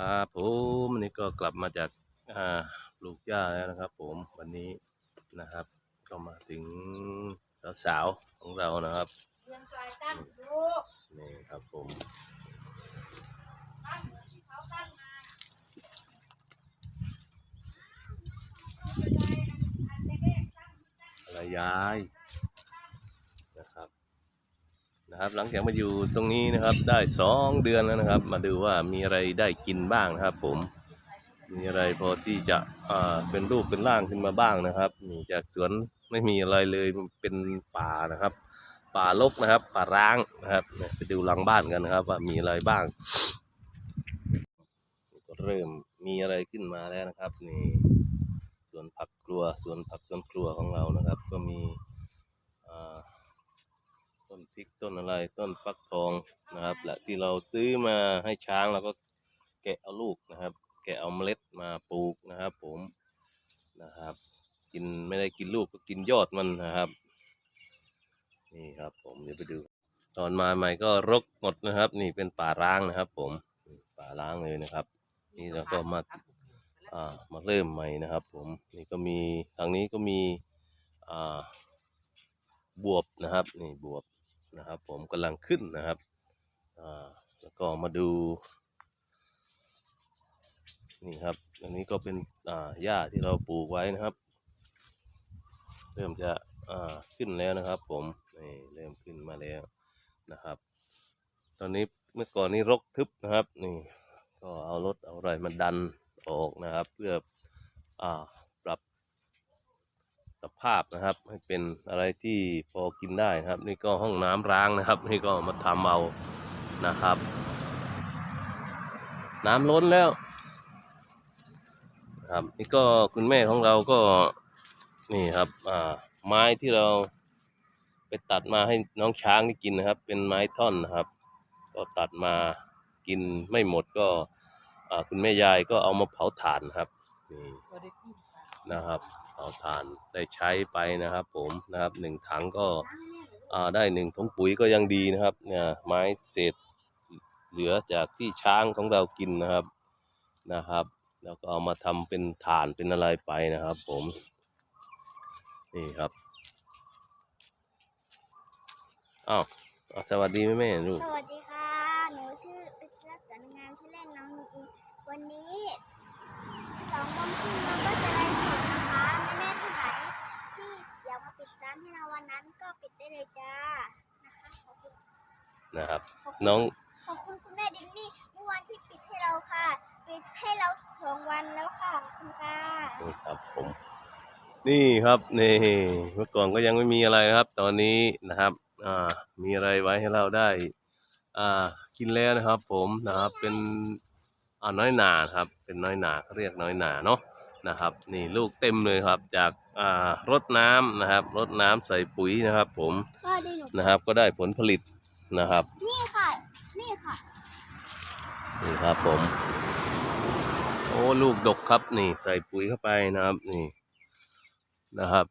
ครับผมวันนี้ก็กลับมาจากอ่าปลูกหญ้าแล้วนะครับ ผมวันนี้นะครับ ก็มาถึงสาวๆของเรานะครับเรียงสายตั้งลูกนี่ครับผมตั้งที่เขาตั้งมาอันเล็กๆตั้งอะไรยายนะครับ นะครับ หลังจากมาอยู่ตรงนี้นะครับ ได้สองเดือนแล้วนะครับ มาดูว่ามีอะไรได้กินบ้างนะครับ ผม มีอะไรพอที่จะอ่าเป็นรูปเป็นร่างขึ้นมาบ้างนะครับนี่จากสวนไม่มีอะไรเลยเป็นป่านะครับ ป่ารกนะครับ ป่าร้างนะครับไปดูหลังบ้านกันนะครับ ว่ามีอะไรบ้างก็เริ่มมีอะไรขึ้นมาแล้วนะครับนี่สวนผักครัวสวนผักสวนครัวของเรานะครับ ก็มีอ่า ต้นพริกต้นอะไรต้นฟักทองนะครับและที่เราซื้อมาให้ช้างเราก็แกะเอาลูกนะครับ แกะเอาเมล็ดมาปลูกนะครับ ผมนะครับ กินไม่ได้กินลูกก็กินยอดมันนะครับ นี่ครับ ผมเดี๋ยวไปดู ตอนมาใหม่ก็รกหมดนะครับ นี่เป็นป่าร้างนะครับ ผมป่าร้างเลยนะครับ นี่เราก็มาอ่ามาเริ่มใหม่นะครับ ผมนี่ก็มีทางนี้ก็มีอ่าบวบนะครับ นี่บวบ นะครับ ผมกำลังขึ้นนะครับอ่าแล้วก็มาดู นี่ครับ อันนี้ก็เป็นอ่าหญ้าที่เราปลูกไว้นะครับ เริ่มจะอ่าขึ้นแล้วนะครับ ผมนี่เริ่มขึ้นมาแล้วนะครับ ตอนนี้เมื่อก่อนนี้รกทึบนะครับ นี่ ก็เอารถเอาอะไรมาดันออกนะครับ เพื่ออ่า สภาพนะครับ ให้เป็นอะไรที่พอกินได้นะครับ นี่ก็ห้องน้ำร้างนะครับ นี่ก็มาทำเอานะครับ น้ำล้นแล้วครับนี่ก็คุณแม่ของเราก็นี่ครับอ่าไม้ที่เราไปตัดมาให้น้องช้างที่กินนะครับ เป็นไม้ท่อนนะครับ ก็ตัดมากินไม่หมดก็คุณแม่ยายก็เอามาเผาถ่านครับนี่ นะครับเผาถ่านได้ใช้ไปนะครับ ผมนะครับหนึ่งถังก็ได้หนึ่งถุงปุ๋ยก็ยังดีนะครับเนี่ยไม้เศษเหลือจากที่ช้างของเรากินนะครับนะครับ แล้วก็เอามาทำเป็นฐานเป็นอะไรไปนะครับ ผมนี่ครับอ้าวสวัสดีแม่แม่ลูกสวัสดีค่ะหนูชื่อปิยะสันงามชื่อเล่นน้องอิงวันนี้ องโมงครึ่งเราก็จะไลฟ์สดนะคะแม่ๆท่านไหนที่อยากมาปิดร้านให้เราวันนั้นก็ปิดได้เลยจ้านะคะขอบคุณนะครับ ขอบคุณน้องขอบคุณคุณแม่ดินนี่เมื่อวันที่ปิดให้เราค่ะปิดให้เราสองวันแล้วค่ะขอบคุณค่ะนี่ครับผม นี่ครับนี่เมื่อก่อนก็ยังไม่มีอะไรนะครับ ตอนนี้นะครับ อ่า มีอะไรไว้ให้เราได้ อ่า กินแล้วนะครับ ผมนะครับเป็น อ่าน้อยหนาครับ เป็นน้อยหนาเขาเรียกน้อยหนาเนาะนะครับ นี่ลูกเต็มเลยครับ จากอ่ารดน้ำนะครับรดน้ำใส่ปุ๋ยนะครับ ผมก็ดีหนูนะครับ ก็ได้ผลผลิตนะครับ นี่ค่ะนี่ค่ะนี่ครับผม โอ้ลูกดกครับนี่ใส่ปุ๋ยเข้าไปนะครับนี่นะครับ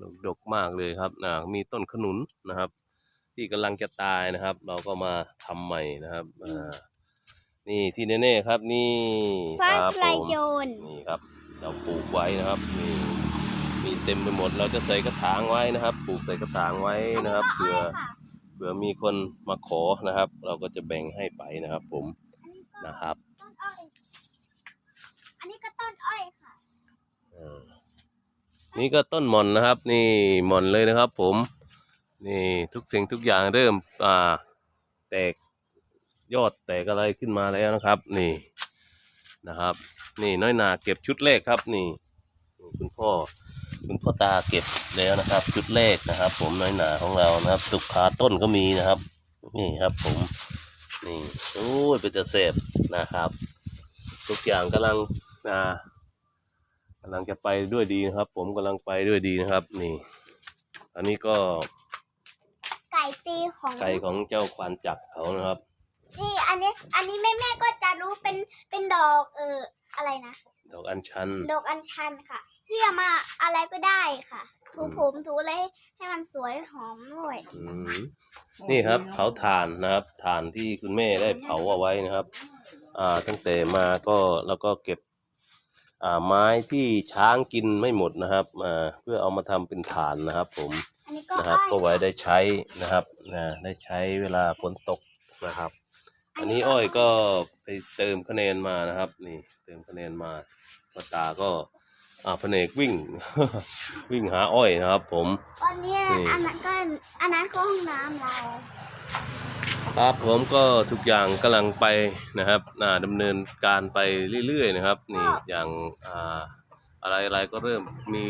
ลูกดกมากเลยครับนะมีต้นขนุนนะครับ ที่กำลังจะตายนะครับ เราก็มาทำใหม่นะครับอ่า นี่ที่แน่ๆครับนี่ฟ้าครับทลายผมโจรนี่ครับเราปลูกไว้นะครับนี่มีเต็มไปหมดเราจะใส่กระถางไว้นะครับ ปลูกใส่กระถางไว้นะครับเผื่อค่ะเผื่อมีคนมาขอนะครับ เราก็จะแบ่งให้ไปนะครับ ผมอันนี้ก็นะครับต้นอ้อยอันนี้ก็ต้นอ้อยค่ะเออนี่ก็ต้นหม่อนนะครับ นี่หม่อนเลยนะครับ ผม นี่ทุกสิ่งทุกอย่างเริ่มอ่าแตก ยอดแตกอะไรขึ้นมาแล้วนะครับ นี่นะครับ นี่น้อยนาเก็บชุดแรกครับนี่นี่ คุณพ่อคุณพ่อตาเก็บแล้วนะครับ ชุดแรกนะครับ ผมน้อยหนาของเรานะครับตุกขาต้นก็มีนะครับ นี่ครับผมนี่โอ้ยเป็นจะเสพนะครับ ทุกอย่างกำลังอ่ากำลังจะไปด้วยดีนะครับ ผมกำลังไปด้วยดีนะครับ นี่ อันนี้ก็ไก่ตีของไก่ของเจ้าควานจักรเขานะครับ ที่อันนี้อันนี้แม่แม่ๆก็จะรู้เป็นเป็นดอกเอออะไรนะดอกอัญชัน ดอกอัญชันค่ะ ที่เอามาอะไรก็ได้ค่ะ ถูผมถูอะไรให้ให้มันสวยหอมด้วยอืมนี่ครับเผาถ่านนะครับถ่านที่คุณแม่ได้เผาเอาไว้นะครับออ่าตั้งแต่มาก็แล้วก็เก็บ อ่าไม้ที่ช้างกินไม่หมดนะครับอ่าเพื่อเอามาทำเป็นฐานนะครับ ผมอันนี้ก็นะครับอ้อยก็ไว้ได้ใช้นะครับนะได้ใช้เวลาฝนตกนะครับ อันนี้อ้อยก็ไปเติมคะแนนมานะครับ นี่ เติมคะแนนมาป้าตาก็อ่าแผนกวิ่ง วิ่งหาอ้อยนะครับ ผมตอนนี้นี่ อันนั้นก็อันนั้นก็ห้องน้ำเราครับผมก็ทุกอย่างกำลังไปนะครับอ่าดำเนินการไปเรื่อยๆนะครับ นี่อย่างอ่าอะไรอะไรก็เริ่มมี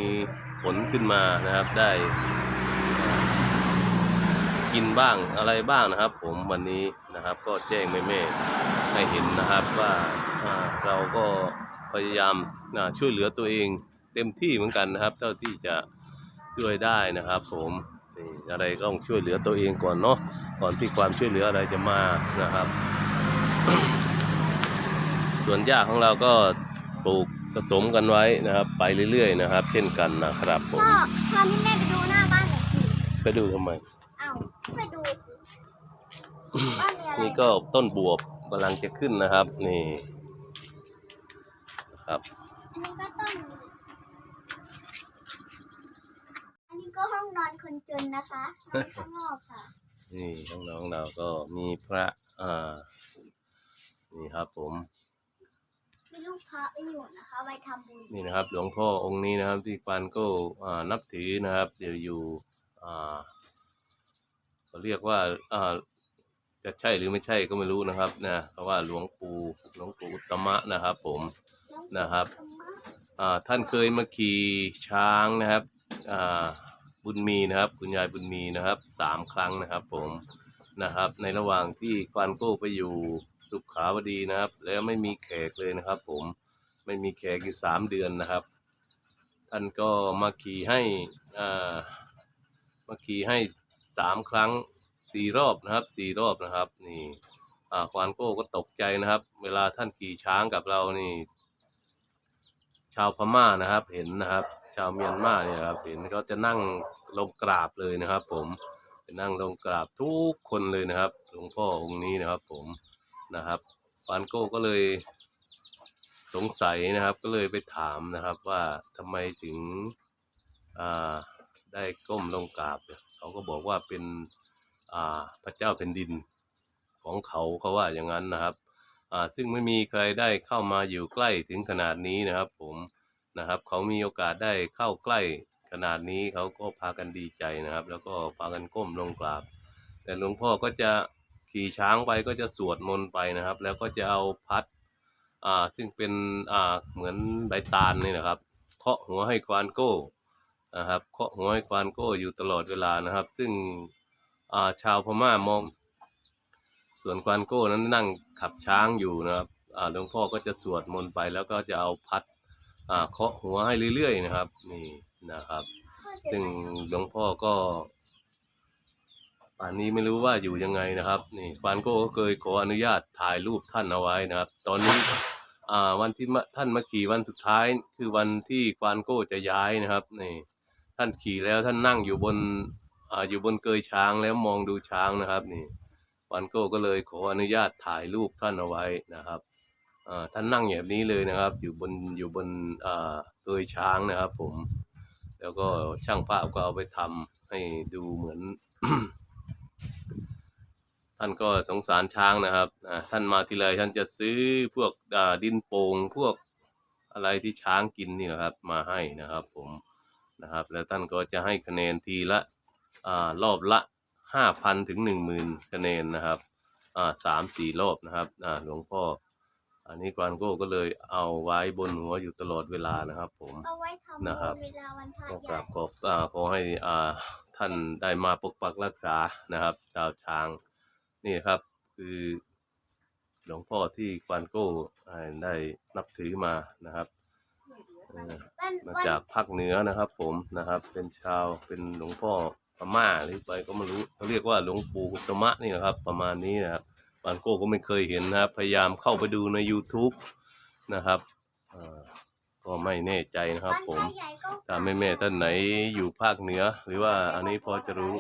ผลขึ้นมานะครับ ได้อ่า กินบ้างอะไรบ้างนะครับ ผมวันนี้นะครับก็แจ้งแม่ๆให้เห็นนะครับว่าอ่าเราก็พยายามอ่าช่วยเหลือตัวเองเต็มที่เหมือนกันนะครับ เท่าที่จะช่วยได้นะครับ ผมนี่อะไรก็ต้องช่วยเหลือตัวเองก่อนเนาะก่อนที่ความช่วยเหลืออะไรจะมานะครับ ส่วนหญ้าของเราก็ปลูกผสมกันไว้นะครับ ไปเรื่อยๆนะครับ เช่นกันนะครับผมพ่อพาพี่แม่ไปดูหน้าบ้านหน่อยสิไปดูทำไม เอ้าไปดูสิบ้า นมีอะไรนี่ก็ต้นบวบกำลังจะขึ้นนะครับ นี่นะครับอันนี้ก็ต้นอันนี้ก็ห้องนอนคนจนนะคะนอนข้างนอกค่ะ นี่น้องๆเราก็มีพระอ่านี่ครับผมมีลูกพระไปอยู่นะคะไว้ทำบุญนี่นะครับ หลวงพ่อองค์นี้นะครับ ที่ปานก็อ่านับถือนะครับ เดี๋ยวอยู่อ่าเขาเรียกว่าอ่า จะใช่หรือไม่ใช่ก็ไม่รู้นะครับนะเพราะว่าหลวงปู่หลวงปู่อุตตมะนะครับ ผมนะครับอ่าท่านเคยมาขี่ช้างนะครับอ่าบุญมีนะครับ คุณยายบุญมีนะครับสามครั้งนะครับ ผมนะครับ ในระหว่างที่ควานโก้ไปอยู่สุขาวดีนะครับ แล้วไม่มีแขกเลยนะครับ ผมไม่มีแขกอยู่สามเดือนนะครับ ท่านก็มาขี่ให้อ่ามาขี่ให้สามครั้ง สี่รอบนะครับสี่รอบนะครับ นี่อ่าควานโก้ก็ตกใจนะครับ เวลาท่านขี่ช้างกับเรานี่ ชาวพม่านะครับ เห็นนะครับ ชาวเมียนมาเนี่ยครับ เห็นเขาจะนั่งลงกราบเลยนะครับ ผมจะนั่งลงกราบทุกคนเลยนะครับหลวงพ่อองค์นี้นะครับ ผมนะครับฟานโก้ก็เลยสงสัยนะครับ ก็เลยไปถามนะครับ ว่าทำไมถึงอ่าได้ก้มลงกราบเขาก็บอกว่าเป็น พระเจ้าแผ่นดินของเขาเขาว่าอย่างนั้นนะครับซึ่งไม่มีใครได้เข้ามาอยู่ใกล้ถึงขนาดนี้นะครับ ผมนะครับ เขามีโอกาสได้เข้าใกล้ขนาดนี้เขาก็พากันดีใจนะครับ แล้วก็พากันก้มลงกราบ แต่หลวงพ่อก็จะขี่ช้างไปก็จะสวดมนต์ไปนะครับ แล้วก็จะเอาพัดอ่าซึ่งเป็นอ่าเหมือนใบตาลนี่นะครับ เคาะหัวให้ควานโก้นะครับ เคาะหัวให้ควานโก้อยู่ตลอดเวลานะครับ ซึ่ง ชาวพม่ามองส่วนควานโก้นั้นนั่งขับช้างอยู่นะครับอาหลวงพ่อก็จะสวดมนต์ไปแล้วก็จะเอาพัดอาเคาะหัวให้เรื่อยๆนะครับ นี่นะครับ ซึ่งหลวงพ่อก็ป่านนี้ไม่รู้ว่าอยู่ยังไงนะครับ นี่ควานโก้ก็เคยขออนุญาตถ่ายรูปท่านเอาไว้นะครับ ตอนนี้อาวันที่ท่านมาขี่วันสุดท้าย คือวันที่ควานโก้จะย้ายนะครับ นี่ ท่านขี่แล้วท่านนั่งอยู่บน อยู่บนเกยช้างแล้วมองดูช้างนะครับนี่วันโก้ก็เลยขออนุญาตถ่ายรูปท่านเอาไว้นะครับท่านนั่งแบบนี้เลยนะครับ อยู่บนอยู่บนเกยช้างนะครับผม แล้วก็ช่างภาพก็เอาไปทำให้ดูเหมือน ท่านก็สงสารช้างนะครับท่านมาทีไรท่านจะซื้อพวกดินโป่งพวกอะไรที่ช้างกินนี่นะครับ มาให้นะครับ ผมนะครับ แล้วท่านก็จะให้คะแนนทีละ อ่ารอบละห้าพันถึงหนึ่งหมื่นคะแนนนะครับอ่าสามสี่รอบนะครับอ่าหลวงพ่อ อันนี้กวานโก้ก็เลยเอาไว้บนหัวอยู่ตลอดเวลานะครับผม เอาไว้ทำนะครับเวลาวันพระก็ใหกญ่ ราบขอบอ่าขอให้อ่าท่านได้มาปกปักรักษานะครับชาวช้างนี่ครับ คือหลวงพ่อที่ควานโก้อ่าได้นับถือมานะครับเอ่อวันมาวันจากภาคเหนือนะครับผมนะครับ เป็นชาวเป็นหลวงพ่อ พม่าหรือไปก็ไม่รู้เขาเรียกว่าหลวงปู่อุตมะนี่นะครับ ประมาณนี้นะครับควานโก้ก็ไม่เคยเห็นนะครับ พยายามเข้าไปดูใน YouTube นะครับก็ไม่แน่ใจนะครับ ผมถ้าแม่แม่ๆท่านไหนอยู่ภาคเหนือ หรือว่าอันนี้พอจะรู้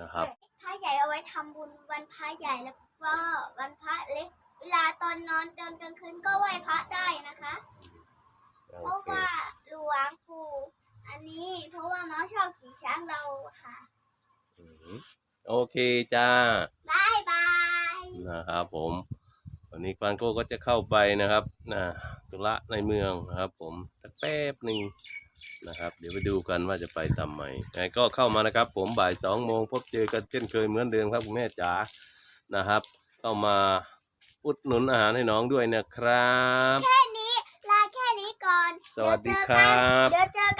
นะครับพระใหญ่เอาไว้ทำบุญวันพระใหญ่แล้วก็วันพระเล็ก เวลาตอนนอนอนตอนกลางคืนก็ไหว้พระได้นะคะ เพราะว่าหลวงปู่อันนี้เพราะว่าเมาส์ชอบขี่ช้างเราค่ะ โอเคจ้าบายบายนะครับผมวันนี้ควานโก้ก็จะเข้าไปนะครับนะธุระในเมืองนะครับ ผมสักแป๊บหนึ่งนะครับ เดี๋ยวไปดูกันว่าจะไปทำไหมไงก็เข้ามานะครับ ผมบ่ายสองโมงพบเจอกันเช่นเคยเหมือนเดิมครับคุณแม่จ๋านะครับ เข้ามาอุดหนุนอาหารให้น้องด้วยนะครับ แค่นี้ลาแค่นี้ก่อนสวัสดีครับ เดี๋ยวเจอกัน